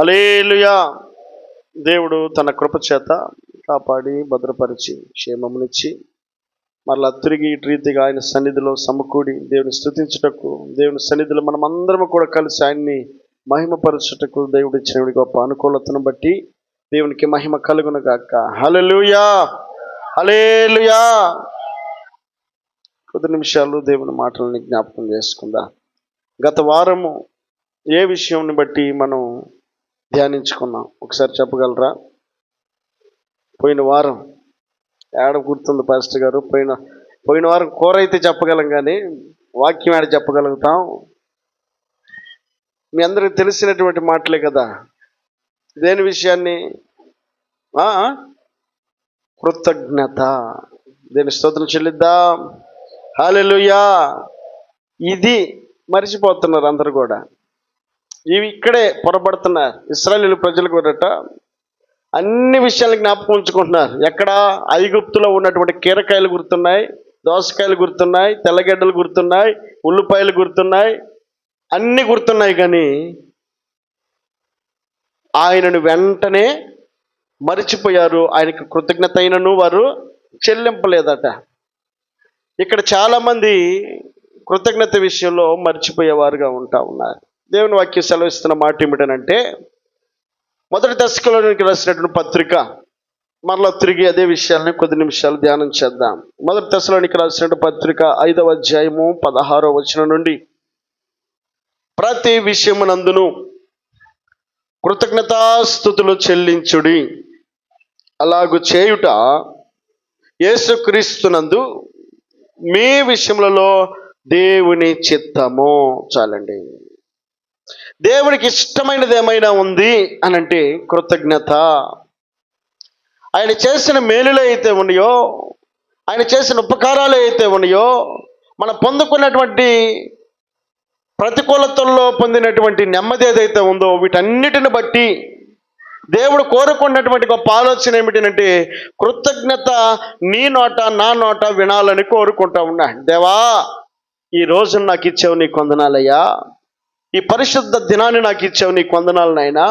Alleluia దేవుడు తన కృపచేత కాపాడి భద్రపరిచి క్షేమమునిచ్చి మరలా తిరిగి రీతిగా ఆయన సన్నిధిలో సమకూడి దేవుని స్థుతించుటకు దేవుని సన్నిధిలో మనం అందరం కూడా కలిసి ఆయన్ని మహిమపరచుటకు దేవుడు ఇచ్చిన గొప్ప అనుకూలతను బట్టి దేవునికి మహిమ కలుగును గాక. హల్లెలూయా. హల్లెలూయా. కొద్ది నిమిషాలు దేవుని మాటలని జ్ఞాపకం చేసుకుందాం. గత వారము ఏ విషయంని బట్టి మనం ధ్యానించుకున్నాం ఒకసారి చెప్పగలరా? పోయిన వారం ఏడ గుర్తుంది పాస్టర్ గారు పోయిన పోయిన వారం కూర అయితే చెప్పగలం కానీ వాక్యం ఏడ చెప్పగలుగుతాం? మీ అందరికి తెలిసినటువంటి మాటలే కదా. దేని విషయాన్ని? కృతజ్ఞత. దేని స్తోత్రం చెల్లిద్దాం? హాలెలుయా ఇది మర్చిపోతున్నారు అందరు కూడా. ఇవి ఇక్కడే పొరపడుతున్నారు ఇస్రాయలు ప్రజలు కూడా అన్ని విషయాలు జ్ఞాపకం ఉంచుకుంటున్నారు. ఎక్కడ ఐగుప్తులో ఉన్నటువంటి కీరకాయలు గుర్తున్నాయి దోసకాయలు గుర్తున్నాయి తెల్లగడ్డలు గుర్తున్నాయి ఉల్లిపాయలు గుర్తున్నాయి అన్ని గుర్తున్నాయి కానీ ఆయనను వెంటనే మరిచిపోయారు. ఆయనకు కృతజ్ఞత అయినను వారు చెల్లింపలేదట. ఇక్కడ చాలామంది కృతజ్ఞత విషయంలో మర్చిపోయేవారుగా ఉంటా ఉన్నారు. దేవుని వాక్యం సెలవిస్తున్న మాట ఏమిటనంటే మొదటి దశకులోనికి రాసినటువంటి పత్రిక మరలా తిరిగి అదే విషయాలని కొద్ది నిమిషాలు ధ్యానం చేద్దాం. మొదటి దశలోనికి రాసినటువంటి పత్రిక ఐదవ అధ్యాయము పదహారవ వచనం నుండి ప్రతి విషయమునందును కృతజ్ఞతాస్థుతులు చెల్లించుడి. అలాగు చేయుట యేసుక్రీస్తునందు మీ విషయములలో దేవుని చిత్తము. చాలండి. దేవునికి ఇష్టమైనది ఏమైనా ఉంది అని అంటే కృతజ్ఞత. ఆయన చేసిన మేలులు అయితే ఉన్నాయో ఆయన చేసిన ఉపకారాలు అయితే ఉన్నాయో మనం పొందుకున్నటువంటి ప్రతికూలతల్లో పొందినటువంటి నెమ్మది ఏదైతే ఉందో వీటన్నిటిని బట్టి దేవుడు కోరుకున్నటువంటి గొప్ప ఆలోచన ఏమిటంటే కృతజ్ఞత నీ నోట నా నోట వినాలని కోరుకుంటా ఉన్నా. దేవా ఈ రోజు నాకు ఇచ్చావు నీ కొందనాలయ్యా ఈ పరిశుద్ధ దినాన్ని నాకు ఇచ్చావు నీకు కొందనాలు నాయనా.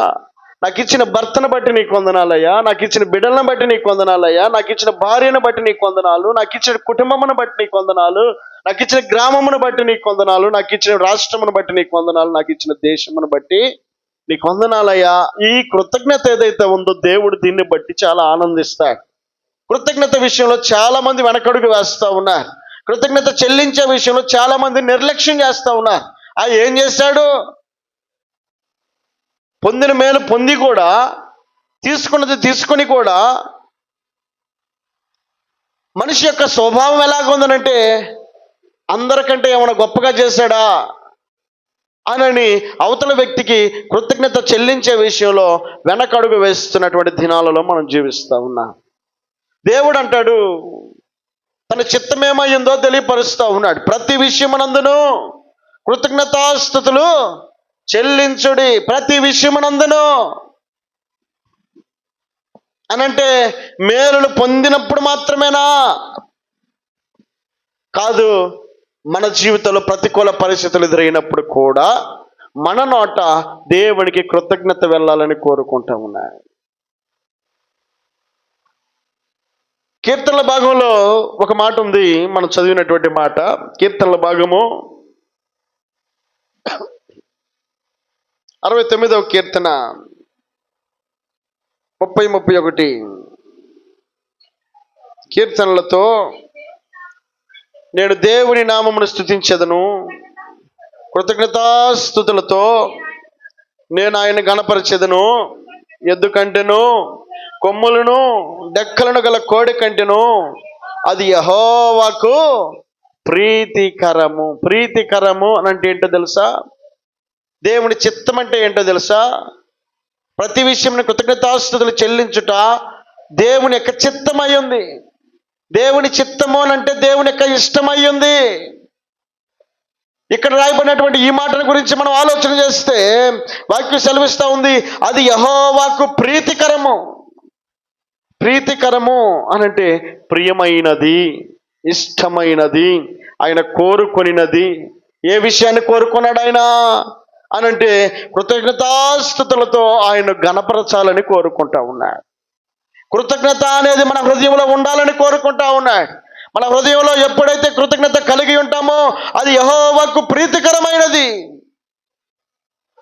నాకు ఇచ్చిన భర్తను బట్టి నీకు వందనాలయ్యా నాకు ఇచ్చిన బిడ్డలను బట్టి నీ వందనాలయ్యా నాకు ఇచ్చిన భార్యను బట్టి నీ వందనాలు. నాకు ఇచ్చిన కుటుంబమును బట్టి నీ కొందనాలు నాకు ఇచ్చిన గ్రామమును బట్టి నీకు కొందనాలు నాకు ఇచ్చిన రాష్ట్రమును బట్టి నీకు వందనాలు. నాకు ఇచ్చిన దేశమును బట్టి నీ వందనాలయ్యా ఈ కృతజ్ఞత ఏదైతే ఉందో దేవుడు దీన్ని బట్టి చాలా ఆనందిస్తాడు. కృతజ్ఞత విషయంలో చాలా మంది వెనకడుగు వేస్తా ఉన్నారు. కృతజ్ఞత చెల్లించే విషయంలో చాలా మంది నిర్లక్ష్యం చేస్తూ ఉన్నారు. ఆ ఏం చేశాడు? పొందిన మేలు పొంది కూడా తీసుకున్నది తీసుకొని కూడా మనిషి యొక్క స్వభావం ఎలాగుందనంటే అందరికంటే ఏమైనా గొప్పగా చేశాడా అనని అవతల వ్యక్తికి కృతజ్ఞత చెల్లించే విషయంలో వెనకడుగు వేస్తున్నటువంటి దినాలలో మనం జీవిస్తూ ఉన్నాం. దేవుడు అంటాడు తన చిత్తమేమైందో తెలియపరుస్తూ ఉన్నాడు. ప్రతి విషయం విషయమునందును కృతజ్ఞతాస్థుతులు చెల్లించుడి ప్రతి విషయమునందును. అనంటే మేలులు పొందినప్పుడు మాత్రమేనా? కాదు మన జీవితంలో ప్రతికూల పరిస్థితులు ఎదురైనప్పుడు కూడా మన నోట దేవుడికి కృతజ్ఞత వెళ్ళాలని కోరుకుంటా ఉన్నాయి కీర్తనల భాగంలో ఒక మాట ఉంది మనం చదివినటువంటి మాట. కీర్తనల భాగము అరవై తొమ్మిదవ కీర్తన ముప్పై ముప్పై ఒకటి. కీర్తనలతో నేను దేవుని నామమును స్థుతించదను కృతజ్ఞతాస్థుతులతో నేను ఆయన గణపరచెదను. ఎద్దు కంటెను కొమ్ములను డెక్కలను గల కోడి కంటెను. అది యహోవాకు ప్రీతికరము. ప్రీతికరము అని అంటే ఏంటో తెలుసా? దేవుని చిత్తం అంటే ఏంటో తెలుసా? ప్రతి విషయంలో కృతజ్ఞతాస్థుతులు చెల్లించుట దేవుని యొక్క చిత్తమై ఉంది. దేవుని చిత్తము అని అంటే దేవుని యొక్క ఇష్టమై ఉంది. ఇక్కడ రాయబడినటువంటి ఈ మాటల గురించి మనం ఆలోచన చేస్తే వాక్యం సెలవిస్తూ ఉంది. అది యహోవాకు ప్రీతికరము. ప్రీతికరము అనంటే ప్రియమైనది. ఇష్టమైనది. ఆయన కోరుకొనినది. ఏ విషయాన్ని కోరుకున్నాడు ఆయన? అనంటే కృతజ్ఞతాస్థుతులతో ఆయన గణపరచాలని కోరుకుంటా ఉన్నాడు. కృతజ్ఞత అనేది మన హృదయంలో ఉండాలని కోరుకుంటా ఉన్నాడు. మన హృదయంలో ఎప్పుడైతే కృతజ్ఞత కలిగి ఉంటామో అది యహోవకు ప్రీతికరమైనది.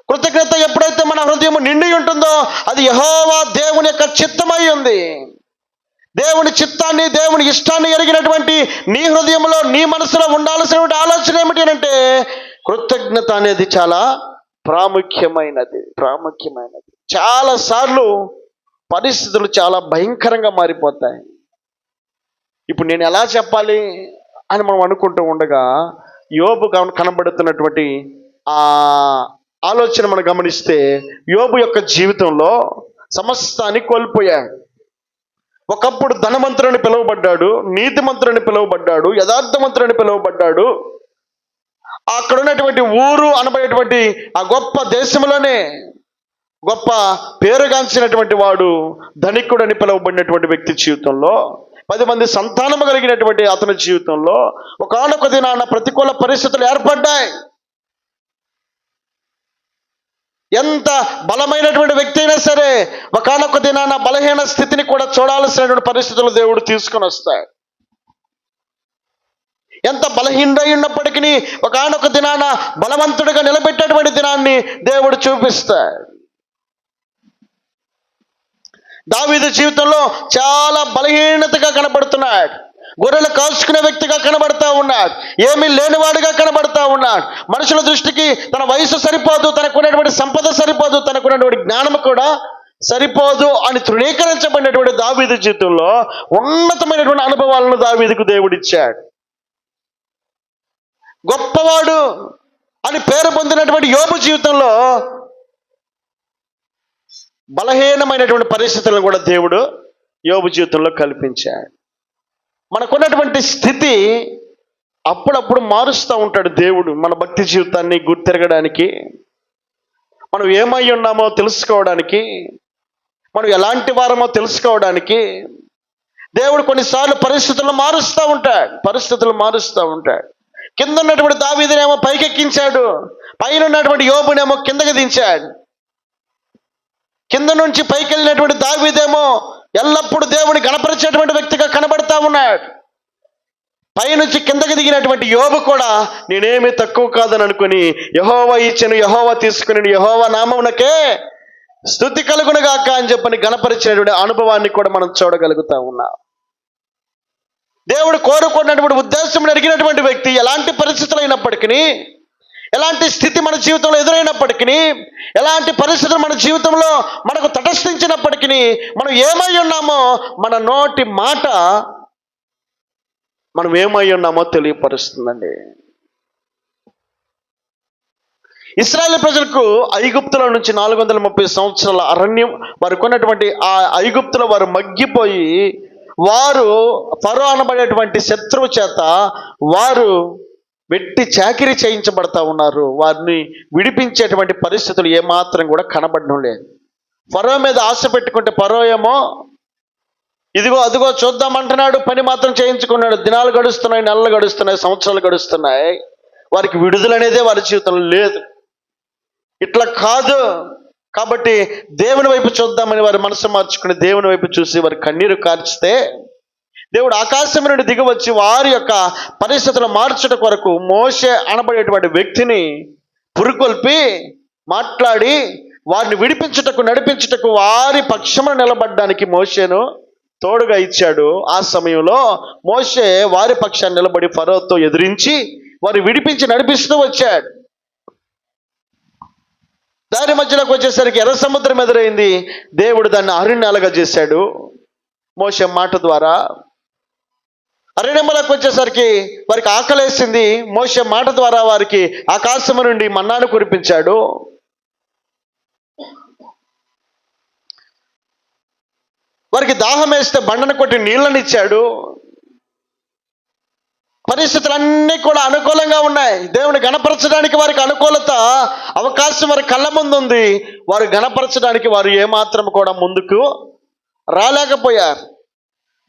కృతజ్ఞత ఎప్పుడైతే మన హృదయం నిండి ఉంటుందో అది యహోవా దేవుని యొక్క చిత్తమై ఉంది. దేవుని చిత్తాన్ని దేవుని ఇష్టాన్ని ఎరిగినటువంటి నీ హృదయంలో నీ మనసులో ఉండాల్సినటువంటి ఆలోచన ఏమిటి అంటే కృతజ్ఞత అనేది చాలా ప్రాముఖ్యమైనది ప్రాముఖ్యమైనది. చాలా సార్లు పరిస్థితులు చాలా భయంకరంగా మారిపోతాయి. ఇప్పుడు నేను ఎలా చెప్పాలి అని మనం అనుకుంటూ ఉండగా యోబు కనబడుతున్నటువంటి ఆ ఆలోచన మనం గమనిస్తే యోబు యొక్క జీవితంలో సమస్తాన్ని కోల్పోయాడు. ఒకప్పుడు ధనవంతుడని పిలువబడ్డాడు నీతిమంతుడని పిలువబడ్డాడు యథార్థవంతుడని పిలువబడ్డాడు. అక్కడ ఉన్నటువంటి ఊరు అనబడేటువంటి ఆ గొప్ప దేశంలోనే గొప్ప పేరుగాంచినటువంటి వాడు ధనికుడని పిలువబడినటువంటి వ్యక్తి జీవితంలో పది మంది సంతానము కలిగినటువంటి అతని జీవితంలో ఒకనొక దినాన ప్రతికూల పరిస్థితులు ఏర్పడ్డాయి. ఎంత బలమైనటువంటి వ్యక్తి అయినా సరే ఒకనొక దినాన బలహీన స్థితిని కూడా చూడాల్సినటువంటి పరిస్థితులు దేవుడు తీసుకొని వస్తాడు. ఎంత బలహీనై ఉన్నప్పటికీ ఒకనొక దినాన బలవంతుడిగా నిలబెట్టేటువంటి దినాన్ని దేవుడు చూపిస్తాడు. దావీదు జీవితంలో చాలా బలహీనతగా కనపడుతున్నాడు. గొర్రెలు కాల్చుకునే వ్యక్తిగా కనబడతా ఉన్నాడు. ఏమీ లేనివాడిగా కనబడతా ఉన్నాడు. మనుషుల దృష్టికి తన వయసు సరిపోదు తనకున్నటువంటి సంపద సరిపోదు తనకున్నటువంటి జ్ఞానం కూడా సరిపోదు అని తృణీకరించబడినటువంటి దావీదు జీవితంలో ఉన్నతమైనటువంటి అనుభవాలను దావీదుకు దేవుడిచ్చాడు. గొప్పవాడు అని పేరు పొందినటువంటి యోపు జీవితంలో బలహీనమైనటువంటి పరిస్థితులను కూడా దేవుడు యోబు జీవితంలో కల్పించాడు. మనకున్నటువంటి స్థితి అప్పుడప్పుడు మారుస్తూ ఉంటాడు దేవుడు మన భక్తి జీవితాన్ని గుర్తిరగడానికి. మనం ఏమై ఉన్నామో తెలుసుకోవడానికి మనం ఎలాంటి వారమో తెలుసుకోవడానికి దేవుడు కొన్నిసార్లు పరిస్థితులు మారుస్తూ ఉంటాడు పరిస్థితులు మారుస్తూ ఉంటాడు. కింద ఉన్నటువంటి దావీదునేమో పైకెక్కించాడు పైన ఉన్నటువంటి యోబునేమో కిందకి దించాడు. కింద నుంచి పైకి వెళ్ళినటువంటి దావీదేమో ఎల్లప్పుడూ దేవుని గణపరిచేటువంటి వ్యక్తిగా కనబడతా ఉన్నాడు. పైనుంచి కిందకి దిగినటువంటి యోబు కూడా నేనేమి తక్కువ కాదని అనుకుని యహోవా ఇచ్చను యహోవా తీసుకుని యహోవా నామమునకే స్థుతి కలుగునగాక అని చెప్పని గణపరిచినటువంటి అనుభవాన్ని కూడా మనం చూడగలుగుతా ఉన్నాం. దేవుడు కోరుకున్నటువంటి ఉద్దేశం ఎరిగినటువంటి వ్యక్తి ఎలాంటి పరిస్థితులు అయినప్పటికీ ఎలాంటి స్థితి మన జీవితంలో ఎదురైనప్పటికీ ఎలాంటి పరిస్థితులు మన జీవితంలో మనకు తటస్థించినప్పటికీ మనం ఏమై ఉన్నామో మన నోటి మాట మనం ఏమై ఉన్నామో తెలియపరుస్తుందండి. ఇస్రాయేల్ ప్రజలకు ఐగుప్తుల నుంచి నాలుగు వందల ముప్పై సంవత్సరాల అరణ్యం వారు కొన్నటువంటి ఆ ఐగుప్తుల వారు మగ్గిపోయి వారు పరో అనబడేటువంటి శత్రువు చేత వారు వెట్టి చాకిరి చేయించబడతా ఉన్నారు. వారిని విడిపించేటువంటి పరిస్థితులు ఏమాత్రం కూడా కనబడడం లేదు. ఫరో మీద ఆశ పెట్టుకుంటే ఫరో ఏమో ఇదిగో అదిగో చూద్దామంటున్నాడు పని మాత్రం చేయించుకున్నాడు. దినాలు గడుస్తున్నాయి నెలలు గడుస్తున్నాయి సంవత్సరాలు గడుస్తున్నాయి. వారికి విడుదల అనేదే వారి జీవితంలో లేదు. ఇట్లా కాదు. కాబట్టి దేవుని వైపు చూద్దామని వారి మనసు మార్చుకుని దేవుని వైపు చూసి వారి కన్నీరు కార్చితే దేవుడు ఆకాశం నుండి దిగివచ్చి వారి యొక్క పరిస్థితులు మార్చుట కొరకు మోసే అనబడేటువంటి వ్యక్తిని పురుకొల్పి మాట్లాడి వారిని విడిపించుటకు నడిపించుటకు వారి పక్షమున నిలబడడానికి మోషేను తోడుగా ఇచ్చాడు. ఆ సమయంలో మోషే వారి పక్షాన్ని నిలబడి ఫరోతో ఎదిరించి వారి విడిపించి నడిపిస్తూ వచ్చాడు. దారి మధ్యలోకి వచ్చేసరికి ఎర్ర సముద్రం ఎదురైంది. దేవుడు దాన్ని అరుణ్యాలుగా చేశాడు. మోసే మాట ద్వారా అరణ్యములకు వచ్చేసరికి వారికి ఆకలేసింది. మోసే మాట ద్వారా వారికి ఆకాశము నుండి మన్నాను కురిపించాడు. వారికి దాహం వేస్తే బండను కొట్టి నీళ్ళని ఇచ్చాడు. పరిస్థితులన్నీ కూడా అనుకూలంగా ఉన్నాయి. దేవుని గణపరచడానికి వారికి అనుకూలత అవకాశం వారి కళ్ళ ముందు ఉంది. వారు గణపరచడానికి వారు ఏమాత్రం కూడా ముందుకు రాలేకపోయారు.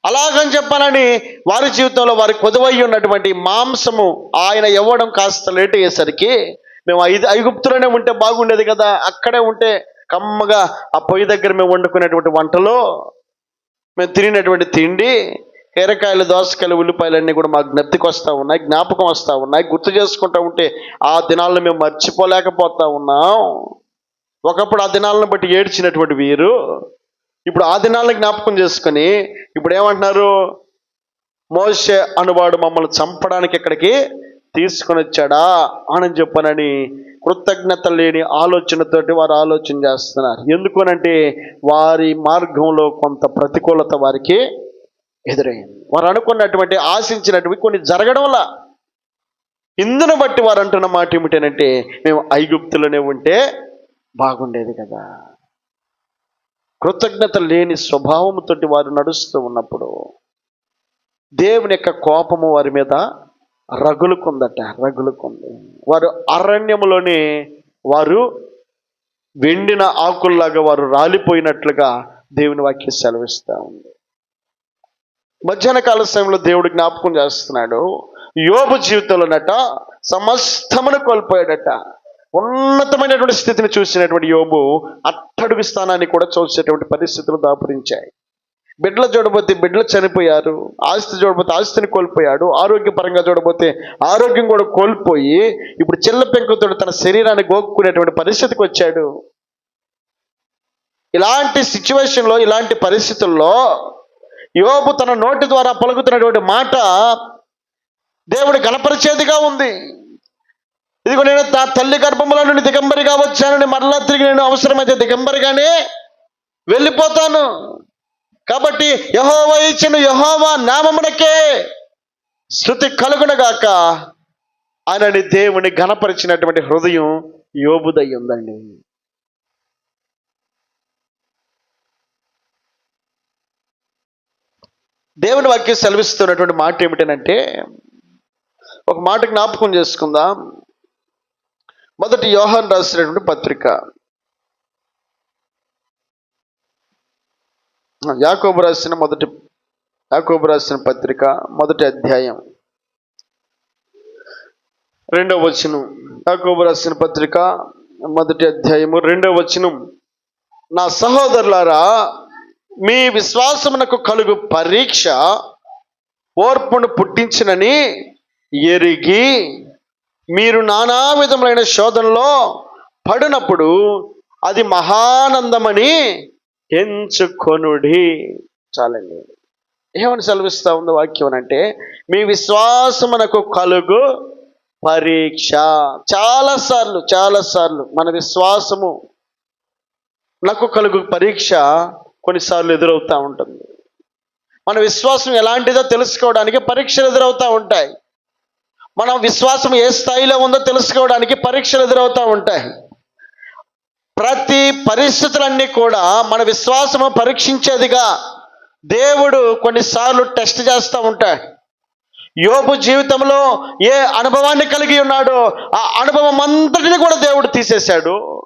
అలాగని చెప్పానని వారి జీవితంలో వారి కొదువై ఉన్నటువంటి మాంసము ఆయన ఇవ్వడం కాస్త లేట్ అయ్యేసరికి మేము ఐదు ఐగుప్తులోనే ఉంటే బాగుండేది కదా అక్కడే ఉంటే కమ్మగా ఆ పొయ్యి దగ్గర మేము వండుకునేటువంటి వంటలు మేము తిరిగినటువంటి తిండి కీరకాయలు దోసకాయలు ఉల్లిపాయలు అన్నీ కూడా మాకు జ్ఞప్తికి వస్తూ ఉన్నాయి జ్ఞాపకం వస్తూ ఉన్నాయి గుర్తు చేసుకుంటూ ఉంటే ఆ దినాలను మేము మర్చిపోలేకపోతా ఉన్నాం. ఒకప్పుడు ఆ దినాలను బట్టి ఏడ్చినటువంటి వీరు ఇప్పుడు ఆ దినాలను జ్ఞాపకం చేసుకొని ఇప్పుడు ఏమంటున్నారు? మోసే అనువాడు మమ్మల్ని చంపడానికి ఇక్కడికి తీసుకొని వచ్చాడా అని చెప్పనని కృతజ్ఞత లేని ఆలోచనతోటి వారు ఆలోచన చేస్తున్నారు. ఎందుకనంటే వారి మార్గంలో కొంత ప్రతికూలత వారికి ఎదురైంది. వారు అనుకున్నటువంటి ఆశించినటువంటి కొన్ని జరగడంలా ఇందును బట్టి వారు అంటున్న మాట ఏమిటనంటే మేము ఐగుప్తులోనే ఉంటే బాగుండేది కదా. కృతజ్ఞత లేని స్వభావంతో వారు నడుస్తూ ఉన్నప్పుడు దేవుని యొక్క కోపము వారి మీద రగులుకుందట రగులుకుంది. వారు అరణ్యములోనే వారు వెండిన ఆకుల్లాగా వారు రాలిపోయినట్లుగా దేవుని వాక్యం సెలవిస్తూ ఉంది. మధ్యాహ్న కాల సమయంలో దేవుడు జ్ఞాపకం చేస్తున్నాడు యోబు జీవితంలోనట సమస్తమును కోల్పోయాడట. ఉన్నతమైనటువంటి స్థితిని చూసినటువంటి యోబు అట్టడుగు స్థానాన్ని కూడా చూసేటువంటి పరిస్థితులు దాపురించాయి. బిడ్డలు చూడబోతే బిడ్డలు చనిపోయారు ఆస్తి చూడబోతే ఆస్తిని కోల్పోయాడు ఆరోగ్యపరంగా చూడబోతే ఆరోగ్యం కూడా కోల్పోయి ఇప్పుడు చిల్ల పెంకుతో తన శరీరాన్ని గోక్కునేటువంటి పరిస్థితికి వచ్చాడు. ఇలాంటి సిచ్యువేషన్లో ఇలాంటి పరిస్థితుల్లో యోబు తన నోటి ద్వారా పలుకుతున్నటువంటి మాట దేవుడు కనపరిచేదిగా ఉంది. ఇదిగో నేను తల్లి గర్భంలో నుండి దిగంబరిగా వచ్చానని మరలా తిరిగి నేను అవసరమైతే దిగంబరిగానే వెళ్ళిపోతాను. కాబట్టి యహోవా ఇచ్చిన యహోవా నామమునకే శృతి కలుగునగాక ఆయనని దేవుని ఘనపరిచినటువంటి హృదయం యోబుదై ఉందండి. దేవుని వాక్యం సెలవిస్తున్నటువంటి మాట ఏమిటనంటే ఒక మాట జ్ఞాపకం చేసుకుందాం. మొదటి యోహాన్ రాసినటువంటి పత్రిక. యాకోబు రాసిన మొదటి యాకోబు రాసిన పత్రిక మొదటి అధ్యాయం. రెండవ వచనం. యాకోబు రాసిన పత్రిక మొదటి అధ్యాయము రెండవ వచనం. నా సహోదరులారా మీ విశ్వాసమునకు కలుగు పరీక్ష ఓర్పును పుట్టించినని ఎరిగి మీరు నానా విధములైన శోధనలో పడినప్పుడు అది మహానందమని ఎంచుకొనుడి. చాలండి. ఏమని సెలవిస్తా ఉంది వాక్యం అంటే మీ విశ్వాసమునకు కలుగు పరీక్ష. చాలాసార్లు చాలాసార్లు మన విశ్వాసము నాకు కలుగు పరీక్ష కొన్నిసార్లు ఎదురవుతూ ఉంటుంది. మన విశ్వాసం ఎలాంటిదో తెలుసుకోవడానికి పరీక్షలు ఎదురవుతూ ఉంటాయి. మనం విశ్వాసం ఏ స్థాయిలో ఉందో తెలుసుకోవడానికి పరీక్షలు ఎదురవుతూ ఉంటాయి. ప్రతి పరిస్థితులన్నీ కూడా మన విశ్వాసము పరీక్షించేదిగా దేవుడు కొన్నిసార్లు టెస్ట్ చేస్తూ ఉంటాడు. యోబు జీవితంలో ఏ అనుభవాన్ని కలిగి ఉన్నాడో ఆ అనుభవం అంతటిని కూడా దేవుడు తీసేశాడు.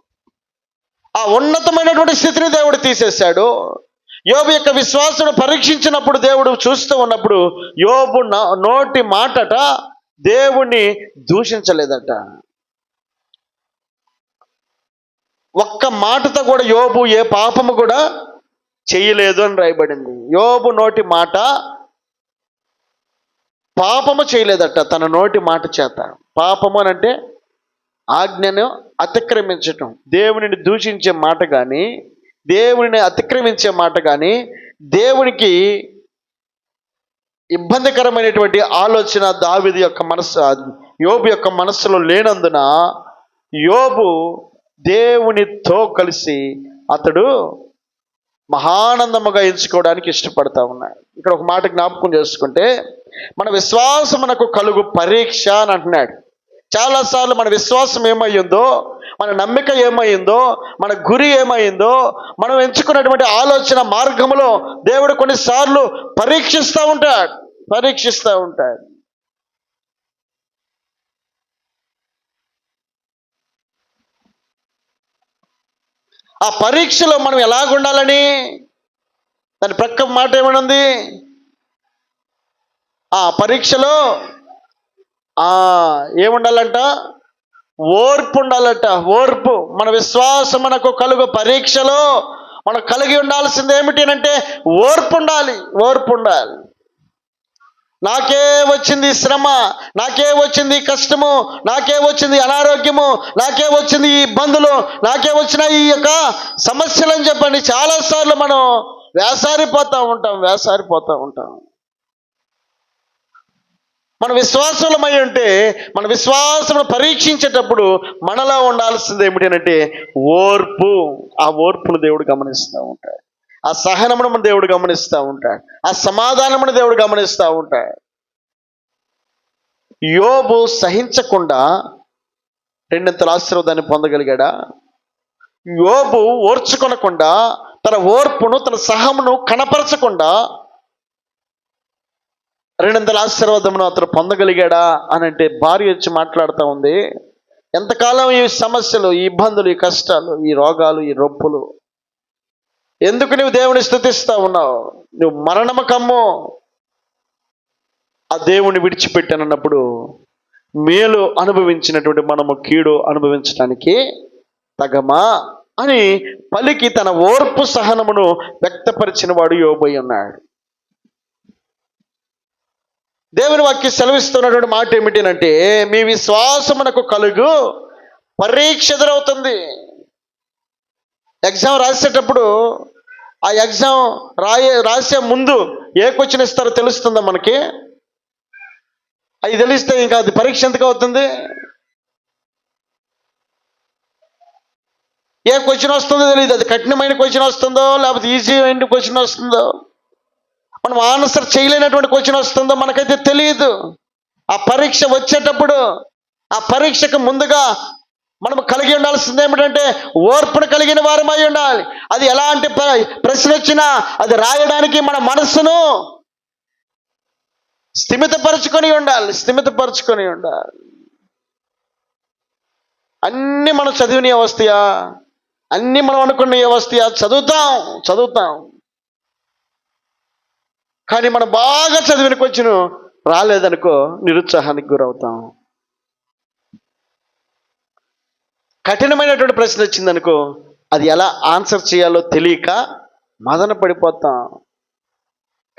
ఆ ఉన్నతమైనటువంటి స్థితిని దేవుడు తీసేశాడు. యోబు యొక్క విశ్వాసను పరీక్షించినప్పుడు దేవుడు చూస్తూ ఉన్నప్పుడు యోబు నోటి మాటట దేవుణ్ణి దూషించలేదట. ఒక్క మాటతో కూడా యోబు ఏ పాపము కూడా చేయలేదు అని రాయబడింది. యోబు నోటి మాట పాపము చేయలేదట తన నోటి మాట చేత. పాపము అని అంటే ఆజ్ఞను అతిక్రమించటం. దేవునిని దూషించే మాట కానీ దేవునిని అతిక్రమించే మాట కానీ దేవునికి ఇబ్బందికరమైనటువంటి ఆలోచన దావిది యొక్క మనసు యోబు యొక్క మనస్సులో లేనందున యోబు దేవునితో కలిసి అతడు మహానందముగా ఎంచుకోవడానికి ఇష్టపడతా ఉన్నాడు. ఇక్కడ ఒక మాట జ్ఞాపకం చేసుకుంటే మన విశ్వాసమునకు కలుగు పరీక్ష అని అంటున్నాడు. చాలాసార్లు మన విశ్వాసం ఏమయ్యిందో మన నమ్మిక ఏమైందో మన గురి ఏమైందో మనం ఎంచుకున్నటువంటి ఆలోచన మార్గములో దేవుడు కొన్నిసార్లు పరీక్షిస్తూ ఉంటాడు పరీక్షిస్తూ ఉంటాడు. ఆ పరీక్షలో మనం ఎలాగుండాలని? దాని ప్రక్క మాట ఏమనుంది? ఆ పరీక్షలో ఏముండాలంట? ఓర్పు ఉండాలట ఓర్పు. మన విశ్వాసం మనకు కలుగు పరీక్షలో మనకు కలిగి ఉండాల్సింది ఏమిటి అంటే ఓర్పు ఉండాలి ఓర్పు ఉండాలి నాకే వచ్చింది శ్రమ నాకే వచ్చింది కష్టము నాకే వచ్చింది అనారోగ్యము నాకే వచ్చింది ఈ ఇబ్బందులు నాకే వచ్చిన ఈ యొక్క సమస్యలు అని చెప్పండి. చాలాసార్లు మనం వేసారిపోతూ ఉంటాం వేసారిపోతూ ఉంటాం. మన విశ్వాసమై ఉంటే మన విశ్వాసమును పరీక్షించేటప్పుడు మనలో ఉండాల్సింది ఏమిటి అంటే ఓర్పు. ఆ ఓర్పును దేవుడు గమనిస్తూ ఉంటాడు. ఆ సహనమును మన దేవుడు గమనిస్తూ ఉంటాడు. ఆ సమాధానమును దేవుడు గమనిస్తూ ఉంటాడు. యోబు సహించకుండా రెండింతల ఆశీర్వాదాన్ని పొందగలిగాడా? యోబు ఓర్చుకొనకుండా తన ఓర్పును తన సహమును కనపరచకుండా రెండొందల ఆశీర్వాదమును అతను పొందగలిగాడా అని అంటే భార్య వచ్చి మాట్లాడుతూ ఉంది. ఎంతకాలం ఈ సమస్యలు ఈ ఇబ్బందులు ఈ కష్టాలు ఈ రోగాలు ఈ రొప్పులు? ఎందుకు నువ్వు దేవుని స్థుతిస్తా ఉన్నావు? నువ్వు మరణము కమ్ము ఆ దేవుని విడిచిపెట్టానన్నప్పుడు మేలు అనుభవించినటువంటి మనము కీడు అనుభవించడానికి తగమా అని పలికి తన ఓర్పు సహనమును వ్యక్తపరిచిన వాడు యోబోయి ఉన్నాడు. దేవుని వాక్య సెలవిస్తున్నటువంటి మాట ఏమిటంటే మీ విశ్వాసమునకు కలుగు పరీక్ష ఎదురవుతుంది. ఎగ్జామ్ రాసేటప్పుడు ఆ ఎగ్జామ్ రాయే రాసే ముందు ఏ క్వశ్చన్ ఇస్తారో తెలుస్తుందా మనకి? అది తెలిస్తే ఇంకా అది పరీక్ష ఎందుకు అవుతుంది? ఏ క్వశ్చన్ వస్తుందో తెలియదు అది కఠినమైన క్వశ్చన్ వస్తుందో లేకపోతే ఈజీ అయిన క్వశ్చన్ వస్తుందో? మనం ఆన్సర్ చేయలేనటువంటి క్వశ్చన్ వస్తుందో మనకైతే తెలియదు ఆ పరీక్ష వచ్చేటప్పుడు ఆ పరీక్షకు ముందుగా మనం కలిగి ఉండాల్సింది ఏమిటంటే ఓర్పును కలిగిన వారమై ఉండాలి. అది ఎలాంటి ప్ర- ప్రశ్న వచ్చినా అది రాయడానికి మన మనస్సును స్థిమితపరుచుకొని ఉండాలి స్థిమితపరుచుకొని ఉండాలి. అన్నీ మనం చదివిన వస్తాయా అన్నీ మనం అనుకున్న వస్తాయా చదువుతాం చదువుతాం. కానీ మనం బాగా చదివిన కొంచెం రాలేదనుకో నిరుత్సాహానికి గురవుతాం. కఠినమైనటువంటి ప్రశ్న వచ్చిందనుకో అది ఎలా ఆన్సర్ చేయాలో తెలియక మదన పడిపోతాం.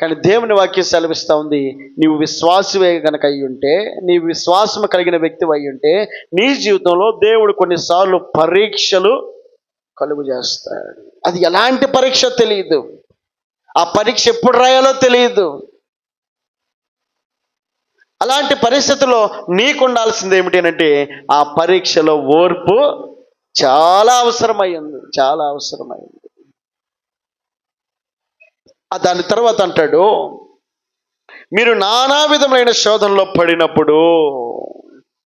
కానీ దేవుని వాక్యం సెలవిస్తూ ఉంది నీవు విశ్వాసమే గనక అయి ఉంటే నీ విశ్వాసం కలిగిన వ్యక్తి అయి ఉంటే నీ జీవితంలో దేవుడు కొన్నిసార్లు పరీక్షలు కలుగు చేస్తాడు. అది ఎలాంటి పరీక్ష తెలియదు. ఆ పరీక్ష ఎప్పుడు రాయాలో తెలియదు. అలాంటి పరిస్థితుల్లో నీకు ఉండాల్సింది ఏమిటి అంటే ఆ పరీక్షలో ఓర్పు చాలా అవసరమైంది చాలా అవసరమైంది. ఆ దాని తర్వాత అంటాడు మీరు నానా విధములైన శోధనలో పడినప్పుడు